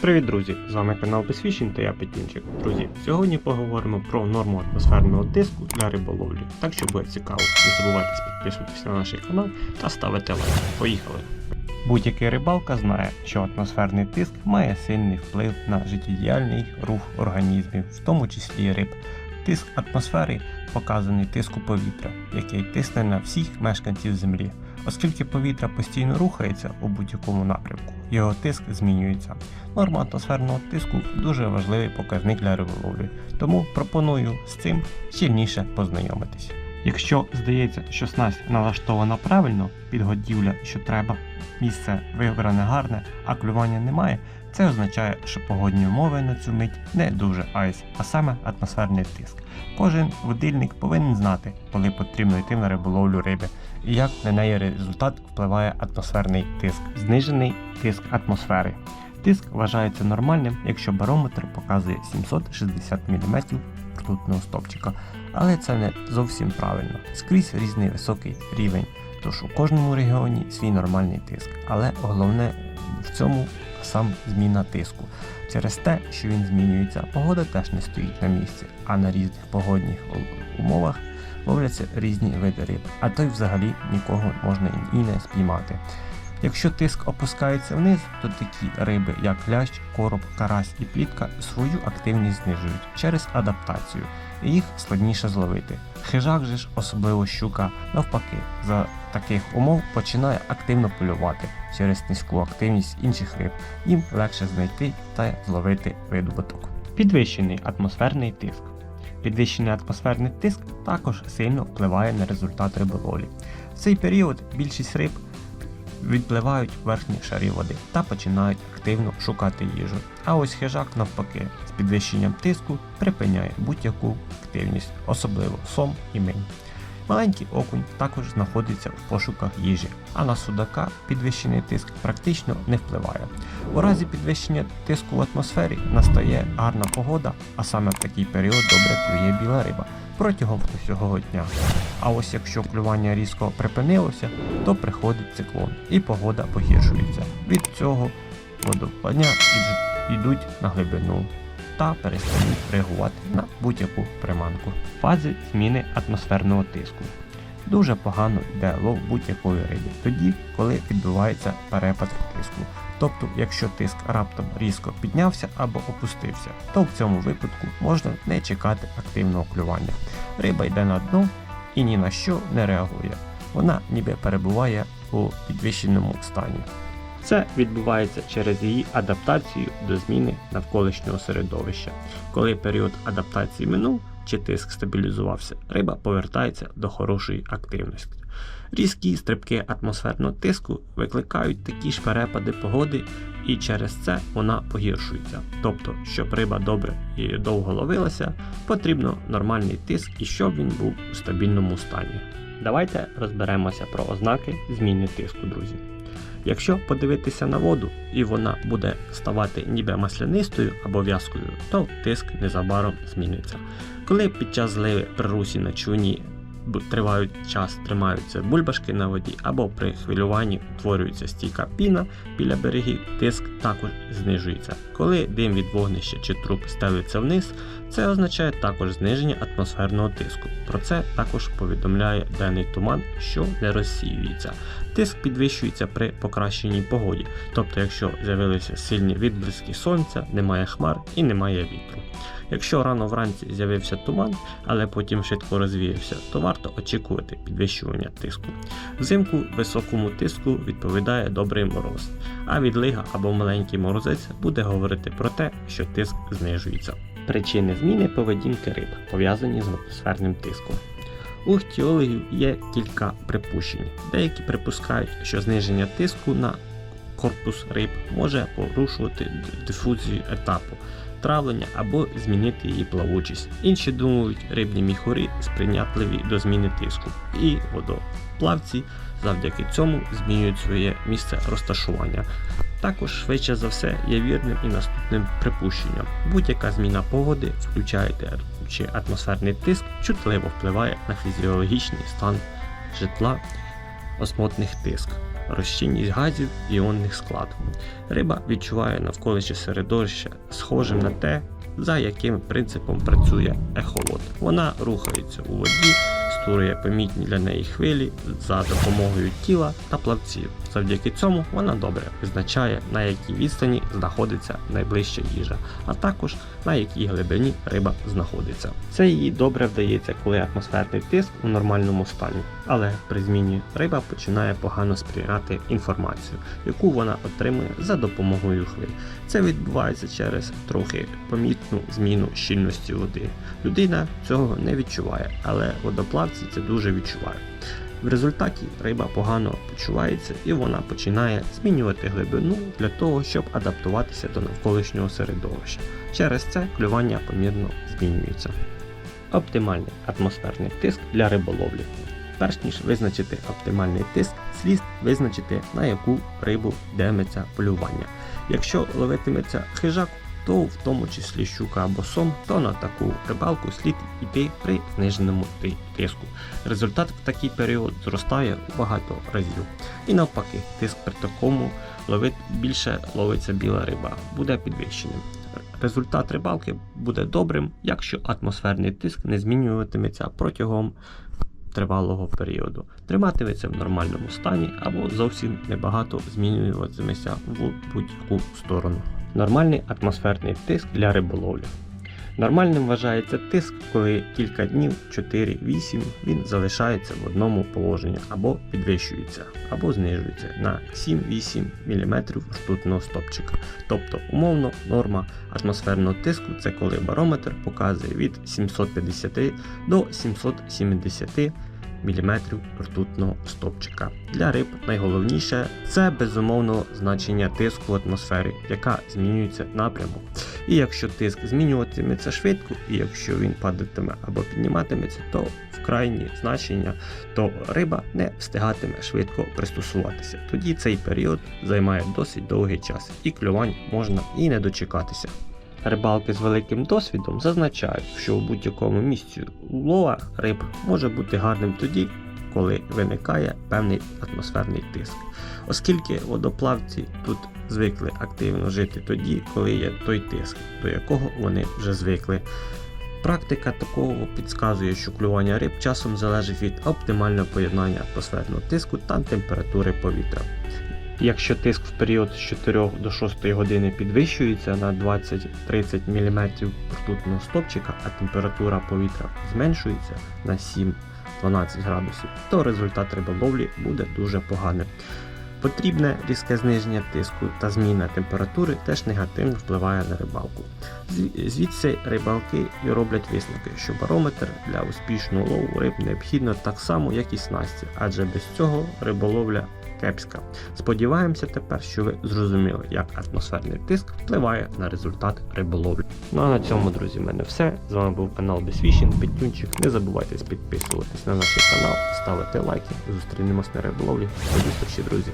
Привіт, друзі! З вами канал Безфішінг та я Петінчик. Друзі, сьогодні поговоримо про норму атмосферного тиску для риболовлі. Так що буде цікаво. Не забувайте підписуватися на наш канал та ставити лайк. Поїхали! Будь-який рибалка знає, що атмосферний тиск має сильний вплив на життєдіяльний рух організмів, в тому числі риб. Тиск атмосфери показаний тиску повітря, який тисне на всіх мешканців Землі. Оскільки повітря постійно рухається у будь-якому напрямку, його тиск змінюється. Норма атмосферного тиску дуже важливий показник для риболовлі, тому пропоную з цим щільніше познайомитись. Якщо здається, що снасть налаштована правильно, підгодівля, що треба, місце вибране гарне, а клювання немає, це означає, що погодні умови на цю мить не дуже айс, а саме атмосферний тиск. Кожен водильник повинен знати, коли потрібно йти на риболовлю риби, і як на неї результат впливає атмосферний тиск, знижений тиск атмосфери. Тиск вважається нормальним, якщо барометр показує 760 мм ртутного стопчика, але це не зовсім правильно. Скрізь різний високий рівень, тож у кожному регіоні свій нормальний тиск, але головне в цьому сам зміна тиску. Через те, що він змінюється, погода теж не стоїть на місці, а на різних погодних умовах ловляться різні види риб, а то й взагалі нікого можна і не спіймати. Якщо тиск опускається вниз, то такі риби, як лящ, короб, карась і плітка, свою активність знижують через адаптацію, і їх складніше зловити. Хижак же ж, особливо щука, навпаки, за таких умов починає активно полювати через низьку активність інших риб, їм легше знайти та зловити видобуток. Підвищений атмосферний тиск. Підвищений атмосферний тиск також сильно впливає на результат риболовлі. В цей період більшість риб відпливають верхні шарі води та починають активно шукати їжу. А ось хижак навпаки з підвищенням тиску припиняє будь-яку активність, особливо сом і мень. Маленький окунь також знаходиться в пошуках їжі, а на судака підвищений тиск практично не впливає. У разі підвищення тиску в атмосфері настає гарна погода, а саме в такий період добре клює біла риба протягом усього дня. А ось якщо клювання різко припинилося, то приходить циклон і погода погіршується. Від цього водопадня йдуть на глибину та перестають реагувати на будь-яку приманку. Фази зміни атмосферного тиску. Дуже погано йде лов будь-якої риби, тоді, коли відбувається перепад тиску. Тобто, якщо тиск раптом різко піднявся або опустився, то в цьому випадку можна не чекати активного клювання. Риба йде на дно і ні на що не реагує. Вона ніби перебуває у підвищеному стані. Це відбувається через її адаптацію до зміни навколишнього середовища. Коли період адаптації минув чи тиск стабілізувався, риба повертається до хорошої активності. Різкі стрибки атмосферного тиску викликають такі ж перепади погоди, і через це вона погіршується. Тобто, щоб риба добре і довго ловилася, потрібно нормальний тиск і щоб він був у стабільному стані. Давайте розберемося про ознаки зміни тиску, друзі. Якщо подивитися на воду і вона буде ставати ніби маслянистою або в'язкою, то тиск незабаром зміниться. Коли під час зливи при русі на човні тривають час, тримаються бульбашки на воді, або при хвилюванні утворюється стійка піна біля берегів, тиск також знижується. Коли дим від вогнища чи труб стелиться вниз, це означає також зниження атмосферного тиску. Про це також повідомляє денний туман, що не розсіюється. Тиск підвищується при покращеній погоді, тобто, якщо з'явилися сильні відблиски сонця, немає хмар і немає вітру. Якщо рано вранці з'явився туман, але потім швидко розвіявся, то варто очікувати підвищування тиску. Взимку високому тиску відповідає добрий мороз, а відлига або маленький морозець буде говорити про те, що тиск знижується. Причини зміни поведінки риб пов'язані з атмосферним тиском. У іхтіологів є кілька припущень. Деякі припускають, що зниження тиску на корпус риб може порушувати дифузію етапу травлення або змінити її плавучість. Інші думають, рибні міхури сприйнятливі до зміни тиску, і водоплавці завдяки цьому змінюють своє місце розташування. Також швидше за все є вірним і наступним припущенням. Будь-яка зміна погоди, включаючи атмосферний тиск, чутливо впливає на фізіологічний стан житла осмотних тиск. розчинність газів іонних складів. Риба відчуває навколишнє середовище схожим на те, за яким принципом працює ехолот. Вона рухається у воді, створює помітні для неї хвилі за допомогою тіла та плавців. Завдяки цьому вона добре визначає, на якій відстані знаходиться найближча їжа, а також на якій глибині риба знаходиться. Це їй добре вдається, коли атмосферний тиск у нормальному стані, але при зміні риба починає погано сприймати інформацію, яку вона отримує за допомогою хвиль. Це відбувається через трохи помітну зміну щільності води. Людина цього не відчуває, але водоплавці це дуже відчувають. В результаті риба погано почувається і вона починає змінювати глибину для того, щоб адаптуватися до навколишнього середовища. Через це клювання помірно змінюється. Оптимальний атмосферний тиск для риболовлі. Перш ніж визначити оптимальний тиск, слід визначити на яку рибу йдеметься полювання. Якщо ловитиметься хижак, то в тому числі щука або сом, то на таку рибалку слід йти при зниженому тиску. Результат в такий період зростає у багато разів. І навпаки, тиск при такому ловить більше ловиться біла риба, буде підвищеним. Результат рибалки буде добрим, якщо атмосферний тиск не змінюватиметься протягом тривалого періоду, триматиметься в нормальному стані або зовсім небагато змінюватиметься в будь-яку сторону. Нормальний атмосферний тиск для риболовлі. Нормальним вважається тиск, коли кілька днів 4-8 він залишається в одному положенні або підвищується, або знижується на 7-8 мм ртутного стопчика. Тобто, умовно, норма атмосферного тиску це коли барометр показує від 750 до 770 мм ртутного стопчика. Для риб найголовніше це безумовно значення тиску в атмосфері, яка змінюється напрямок. І якщо тиск змінюватиметься швидко, і якщо він падатиме або підніматиметься, то в крайні значення, то риба не встигатиме швидко пристосуватися. Тоді цей період займає досить довгий час, і клювань можна і не дочекатися. Рибалки з великим досвідом зазначають, що у будь-якому місці улова риб може бути гарним тоді, коли виникає певний атмосферний тиск. Оскільки водоплавці тут звикли активно жити тоді, коли є той тиск, до якого вони вже звикли. Практика такого підказує, що клювання риб часом залежить від оптимального поєднання атмосферного тиску та температури повітря. Якщо тиск в період з 4 до 6 години підвищується на 20-30 мм ртутного стопчика, а температура повітря зменшується на 7-12 градусів, то результат риболовлі буде дуже поганим. Потрібне різке зниження тиску та зміна температури теж негативно впливає на рибалку. Звідси рибалки і роблять висновки, що барометр для успішного лову риб необхідно так само, як і снасті, адже без цього риболовля кепська. Сподіваємося тепер, що ви зрозуміли, як атмосферний тиск впливає на результат риболовлі. Ну а на цьому, друзі, в мене все. З вами був канал Безфішін, Петюнчик. Не забувайте підписуватись на наш канал, ставити лайки. Зустрінемось на риболовлі. До зустрічі, друзі.